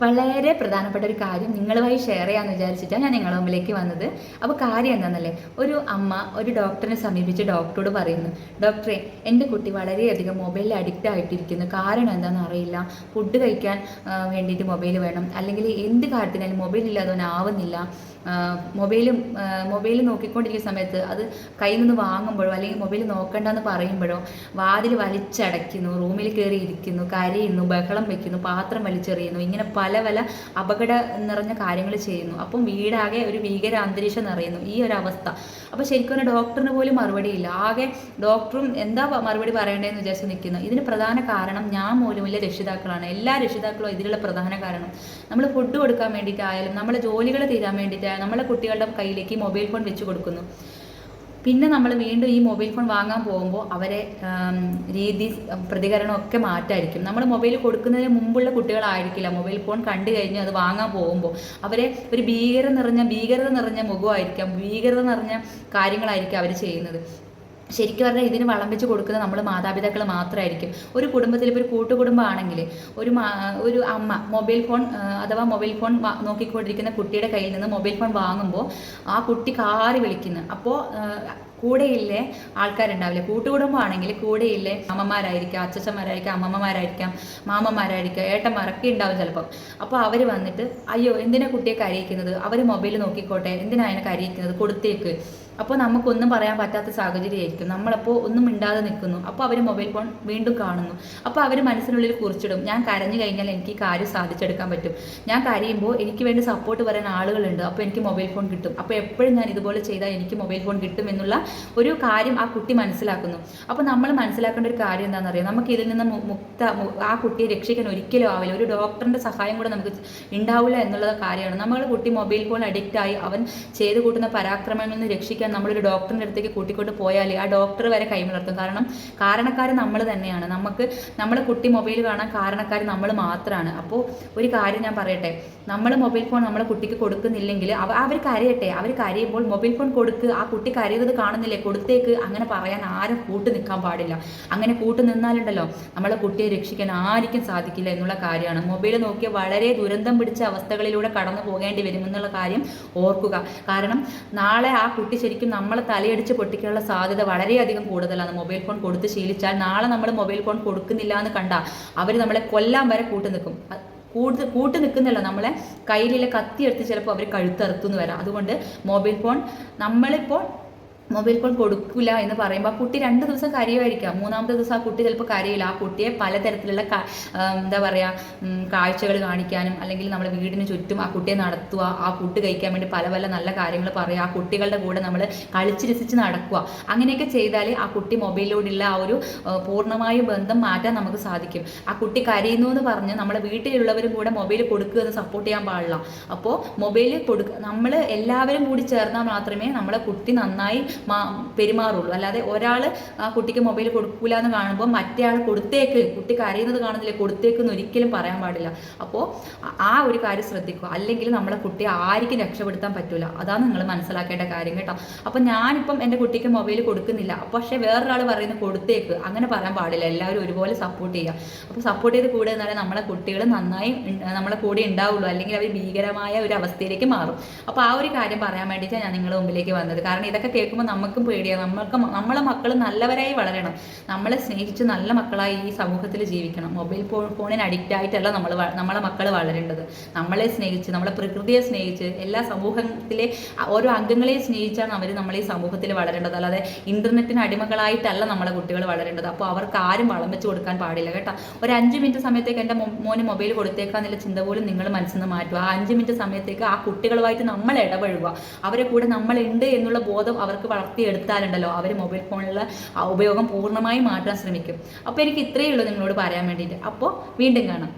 വളരെ പ്രധാനപ്പെട്ട ഒരു കാര്യം നിങ്ങളുമായി ഷെയർ ചെയ്യാമെന്ന് വിചാരിച്ചിട്ടാണ് ഞാൻ നിങ്ങളുടെ മുമ്പിലേക്ക് വന്നത്. അപ്പോൾ കാര്യം എന്താണെന്നല്ലേ ഒരു അമ്മ ഒരു ഡോക്ടറിനെ സമീപിച്ച് ഡോക്ടറോട് പറയുന്നു ഡോക്ടറെ എന്റെ കുട്ടി വളരെയധികം മൊബൈലിൽ അഡിക്റ്റ് ആയിട്ടിരിക്കുന്നു. കാരണം എന്താണെന്ന് അറിയില്ല. ഫുഡ് കഴിക്കാൻ വേണ്ടിയിട്ട് മൊബൈൽ വേണം. അല്ലെങ്കിൽ എന്ത് കാര്യത്തിനാലും മൊബൈൽ ഇല്ലാതെ ആവുന്നില്ല. മൊബൈലും മൊബൈൽ നോക്കിക്കൊണ്ടിരിക്കുന്ന സമയത്ത് അത് കയ്യിൽ നിന്ന് വാങ്ങുമ്പോഴോ അല്ലെങ്കിൽ മൊബൈൽ നോക്കണ്ടെന്ന് പറയുമ്പോഴോ വാതിൽ വലിച്ചടയ്ക്കുന്നു റൂമിൽ കയറി ഇരിക്കുന്നു കരയുന്നു ബഹളം വയ്ക്കുന്നു പാത്രം വലിച്ചെറിയുന്നു ഇങ്ങനെ പല പല അപകട നിറഞ്ഞ കാര്യങ്ങൾ ചെയ്യുന്നു. അപ്പം വീടാകെ ഒരു ഭീകര അന്തരീക്ഷം നിറയുന്നു. ഈ ഒരു അവസ്ഥ. അപ്പോൾ ശരിക്കും ഒരു ഡോക്ടറിന് പോലും മറുപടിയില്ല ആകെ ഡോക്ടറും എന്താ മറുപടി പറയേണ്ടതെന്ന് വിചാരിച്ച് നിൽക്കുന്നു. ഇതിന് പ്രധാന കാരണം ഞാൻ മൂലമില്ല രക്ഷിതാക്കളാണ്. എല്ലാ രക്ഷിതാക്കളും ഇതിലുള്ള പ്രധാന കാരണം. നമ്മൾ ഫുഡ് കൊടുക്കാൻ വേണ്ടിയിട്ടായാലും നമ്മളെ ജോലികൾ തീരാൻ വേണ്ടിയിട്ടായാലും നമ്മളെ കുട്ടികളുടെ കയ്യിലേക്ക് മൊബൈൽ ഫോൺ വെച്ച് കൊടുക്കുന്നു. പിന്നെ നമ്മൾ വീണ്ടും ഈ മൊബൈൽ ഫോൺ വാങ്ങാൻ പോകുമ്പോൾ അവരെ രീതി പ്രതികരണമൊക്കെ മാറ്റായിരിക്കും. നമ്മൾ മൊബൈൽ കൊടുക്കുന്നതിന് മുമ്പുള്ള കുട്ടികളായിരിക്കില്ല. മൊബൈൽ ഫോൺ കണ്ടു കഴിഞ്ഞ് അത് വാങ്ങാൻ പോകുമ്പോൾ അവരെ ഒരു ഭീകര നിറഞ്ഞ ഭീകരത നിറഞ്ഞ മുഖമായിരിക്കാം. ഭീകരത നിറഞ്ഞ കാര്യങ്ങളായിരിക്കും അവർ ചെയ്യുന്നത്. ശരിക്കും പറഞ്ഞാൽ ഇതിന് വളം വെച്ച് കൊടുക്കുന്നത് നമ്മൾ മാതാപിതാക്കൾ മാത്രമായിരിക്കും ഒരു കുടുംബത്തിൽ ഇപ്പോൾ ഒരു കൂട്ടുകുടുംബമാണെങ്കിൽ ഒരു ഒരു അമ്മ മൊബൈൽ ഫോൺ അഥവാ മൊബൈൽ ഫോൺ നോക്കിക്കൊണ്ടിരിക്കുന്ന കുട്ടിയുടെ കയ്യിൽ നിന്ന് മൊബൈൽ ഫോൺ വാങ്ങുമ്പോൾ ആ കുട്ടി കാറി വിളിക്കുന്നു. അപ്പോൾ കൂടെയില്ലേ ആൾക്കാരുണ്ടാവില്ലേ? കൂട്ടുകുടുംബമാണെങ്കിൽ കൂടെയില്ലേ അമ്മമാരായിരിക്കാം അച്ഛച്ചന്മാരായിരിക്കാം അമ്മമ്മമാരായിരിക്കാം മാമന്മാരായിരിക്കാം ഏട്ടന്മാരൊക്കെ ഉണ്ടാവും ചിലപ്പം. അപ്പോൾ അവർ വന്നിട്ട് അയ്യോ എന്തിനാ കുട്ടിയെ കരയിക്കുന്നത്? അവർ മൊബൈൽ നോക്കിക്കോട്ടെ എന്തിനാ അതിനെ കരയിക്കുന്നത്? കൊടുത്തേക്ക്. അപ്പോൾ നമുക്കൊന്നും പറയാൻ പറ്റാത്ത സാഹചര്യമായിരിക്കും. നമ്മളപ്പോൾ ഒന്നും മിണ്ടാതെ നിൽക്കുന്നു. അപ്പോൾ അവർ മൊബൈൽ ഫോൺ വീണ്ടും കാണുന്നു. അപ്പോൾ അവർ മനസ്സിനുള്ളിൽ കുറിച്ചിടും ഞാൻ കരഞ്ഞു കഴിഞ്ഞാൽ എനിക്ക് കാര്യം സാധിച്ചെടുക്കാൻ പറ്റും. ഞാൻ കരയുമ്പോൾ എനിക്ക് വേണ്ടി സപ്പോർട്ട് പറയാൻ ആളുകളുണ്ട്. അപ്പോൾ എനിക്ക് മൊബൈൽ ഫോൺ കിട്ടും. അപ്പോൾ എപ്പോഴും ഞാൻ ഇതുപോലെ ചെയ്താൽ എനിക്ക് മൊബൈൽ ഫോൺ കിട്ടും എന്നുള്ള ഒരു കാര്യം ആ കുട്ടി മനസ്സിലാക്കുന്നു. അപ്പോൾ നമ്മൾ മനസ്സിലാക്കേണ്ട ഒരു കാര്യം എന്താണെന്ന് അറിയാം നമുക്ക് ഇതിൽ നിന്ന് മുക്ത ആ കുട്ടിയെ രക്ഷിക്കാൻ ഒരിക്കലും ആവില്ല. ഒരു ഡോക്ടറിന്റെ സഹായം കൂടെ നമുക്ക് ഉണ്ടാവില്ല എന്നുള്ള കാര്യമാണ്. നമ്മൾ കുട്ടി മൊബൈൽ ഫോൺ അഡിക്റ്റ് ആയി അവൻ ചെയ്തു കൂട്ടുന്ന പരാക്രമങ്ങളിൽ നിന്ന് രക്ഷിക്കാൻ നമ്മളൊരു ഡോക്ടറിന്റെ അടുത്തേക്ക് കൂട്ടിക്കൊണ്ട് പോയാൽ ആ ഡോക്ടർ വരെ കൈമിളർത്തും കാരണം കാരണക്കാർ നമ്മൾ തന്നെയാണ്. നമുക്ക് നമ്മൾ കുട്ടി മൊബൈൽ കാണാൻ കാരണക്കാർ നമ്മൾ മാത്രമാണ് അപ്പോൾ ഒരു കാര്യം ഞാൻ പറയട്ടെ. നമ്മൾ മൊബൈൽ ഫോൺ നമ്മളെ കുട്ടിക്ക് കൊടുക്കുന്നില്ലെങ്കിൽ അവ അവർ കരയട്ടെ. അവർ കരയുമ്പോൾ മൊബൈൽ ഫോൺ കൊടുക്കുക ആ കുട്ടി കരയുന്നത് കാണുന്നില്ലേ കൊടുത്തേക്ക്. അങ്ങനെ പറയാൻ ആരും കൂട്ട് നിൽക്കാൻ പാടില്ല. അങ്ങനെ കൂട്ട് നിന്നാലുണ്ടല്ലോ നമ്മളെ കുട്ടിയെ രക്ഷിക്കാൻ ആർക്കും സാധിക്കില്ല എന്നുള്ള കാര്യമാണ്. മൊബൈൽ നോക്കിയ വളരെ ദുരന്തം പിടിച്ച അവസ്ഥകളിലൂടെ കടന്നു പോകേണ്ടി വരും എന്നുള്ള കാര്യം ഓർക്കുക. കാരണം നാളെ ആ കുട്ടി ശരിക്കും നമ്മളെ തലയടിച്ച് പൊട്ടിക്കാനുള്ള സാധ്യത വളരെയധികം കൂടുതലാണ്. മൊബൈൽ ഫോൺ കൊടുത്ത് ശീലിച്ചാൽ നാളെ നമ്മൾ മൊബൈൽ ഫോൺ കൊടുക്കുന്നില്ല എന്ന് കണ്ടാൽ അവർ നമ്മളെ കൊല്ലാൻ വരെ കൂട്ടു നിൽക്കും. കൂടുതൽ കൂട്ട് നിൽക്കുന്നില്ല നമ്മളെ കയ്യിലെ കത്തി എടുത്ത് ചിലപ്പോൾ അവർ കഴുത്തറുത്തുനിന്ന് വരാം. അതുകൊണ്ട് മൊബൈൽ ഫോൺ നമ്മളിപ്പോൾ മൊബൈൽ ഫോൺ കൊടുക്കില്ല എന്ന് പറയുമ്പോൾ ആ കുട്ടി രണ്ട് ദിവസം കരയുമായിരിക്കാം. മൂന്നാമത്തെ ദിവസം ആ കുട്ടി ചിലപ്പോൾ കരയില്ല ആ കുട്ടിയെ പലതരത്തിലുള്ള എന്താ പറയുക കാഴ്ചകൾ കാണിക്കാനും അല്ലെങ്കിൽ നമ്മുടെ വീടിന് ചുറ്റും ആ കുട്ടിയെ നടത്തുക ആ ഫുഡ് കഴിക്കാൻ വേണ്ടി പല പല നല്ല കാര്യങ്ങൾ പറയുക ആ കുട്ടികളുടെ കൂടെ നമ്മൾ കളിച്ച് രസിച്ച് നടക്കുക. അങ്ങനെയൊക്കെ ചെയ്താൽ ആ കുട്ടി മൊബൈലിലൂടെയുള്ള ആ ഒരു പൂർണമായ ബന്ധം മാറ്റാൻ നമുക്ക് സാധിക്കും. ആ കുട്ടി കരയുന്നു എന്ന് പറഞ്ഞ് നമ്മുടെ വീട്ടിലുള്ളവരും കൂടെ മൊബൈൽ കൊടുക്കുക എന്ന് സപ്പോർട്ട് ചെയ്യാൻ പാടില്ല. അപ്പോൾ മൊബൈൽ കൊടുക്കുക നമ്മൾ എല്ലാവരും കൂടി ചേർന്നാൽ മാത്രമേ നമ്മളെ കുട്ടി നന്നായി പെരുമാറുള്ളൂ. അല്ലാതെ ഒരാൾ ആ കുട്ടിക്ക് മൊബൈൽ കൊടുക്കൂല എന്ന് കാണുമ്പോൾ മറ്റേ ആൾ കൊടുത്തേക്ക് കുട്ടി കരയുന്നത് കാണുന്നില്ല കൊടുത്തേക്ക് എന്ന് ഒരിക്കലും പറയാൻ പാടില്ല. അപ്പോൾ ആ ഒരു കാര്യം ശ്രദ്ധിക്കുക. അല്ലെങ്കിൽ നമ്മളെ കുട്ടിയെ ആർക്കും രക്ഷപ്പെടുത്താൻ പറ്റില്ല അതാണ് നിങ്ങൾ മനസ്സിലാക്കേണ്ട കാര്യം കേട്ടോ. അപ്പോൾ ഞാനിപ്പം എന്റെ കുട്ടിക്ക് മൊബൈൽ കൊടുക്കുന്നില്ല. പക്ഷേ വേറൊരാൾ പറയുന്നത് കൊടുത്തേക്ക്. അങ്ങനെ പറയാൻ പാടില്ല. എല്ലാവരും ഒരുപോലെ സപ്പോർട്ട് ചെയ്യുക അപ്പോൾ സപ്പോർട്ട് ചെയ്ത് കൂടെ നിന്നാലേ നമ്മളെ കുട്ടികൾ നന്നായി നമ്മളെ കൂടെ ഉണ്ടാവുള്ളൂ. അല്ലെങ്കിൽ അവർ ഭീകരമായ ഒരു അവസ്ഥയിലേക്ക് മാറും. അപ്പോൾ ആ ഒരു കാര്യം പറയാൻ വേണ്ടിയിട്ടാണ് ഞാൻ നിങ്ങളുടെ മുമ്പിലേക്ക് വന്നത്. കാരണം ഇതൊക്കെ കേൾക്കുമ്പോൾ നമുക്കും പേടിയാണ് നമ്മൾക്ക് നമ്മളെ മക്കൾ നല്ലവരായി വളരണം. നമ്മളെ സ്നേഹിച്ച് നല്ല മക്കളായി ഈ സമൂഹത്തിൽ ജീവിക്കണം. മൊബൈൽ ഫോൺ ഫോണിന് അഡിക്റ്റ് ആയിട്ടല്ല നമ്മൾ നമ്മളെ മക്കൾ വളരേണ്ടത്. നമ്മളെ സ്നേഹിച്ച് നമ്മളെ പ്രകൃതിയെ സ്നേഹിച്ച് എല്ലാ സമൂഹത്തിലെ ഓരോ അംഗങ്ങളെയും സ്നേഹിച്ചാണ് അവർ നമ്മൾ ഈ സമൂഹത്തിൽ വളരേണ്ടത്. അല്ലാതെ ഇന്റർനെറ്റിന് അടിമകളായിട്ടല്ല നമ്മളെ കുട്ടികൾ വളരേണ്ടത്. അപ്പോൾ അവർക്ക് ആരും വളം കൊടുക്കാൻ പാടില്ല കേട്ടോ. ഒരു അഞ്ച് മിനിറ്റ് സമയത്തേക്ക് എന്റെ മോന് മൊബൈൽ കൊടുത്തേക്കാന്നുള്ള ചിന്ത പോലും നിങ്ങൾ മനസ്സിൽ നിന്ന് മാറ്റുക. ആ അഞ്ച് മിനിറ്റ് സമയത്തേക്ക് ആ കുട്ടികളുമായിട്ട് നമ്മൾ ഇടപഴകുക. അവരെ കൂടെ നമ്മളുണ്ട് എന്നുള്ള ബോധം അവർക്ക് വളർത്തിയെടുത്താലുണ്ടല്ലോ അവർ മൊബൈൽ ഫോണിലുള്ള ആ ഉപയോഗം പൂർണമായും മാറ്റാൻ ശ്രമിക്കും. അപ്പോൾ എനിക്ക് ഇത്രയേ ഉള്ളൂ നിങ്ങളോട് പറയാൻ വേണ്ടിയിട്ട്. അപ്പോൾ വീണ്ടും കാണാം.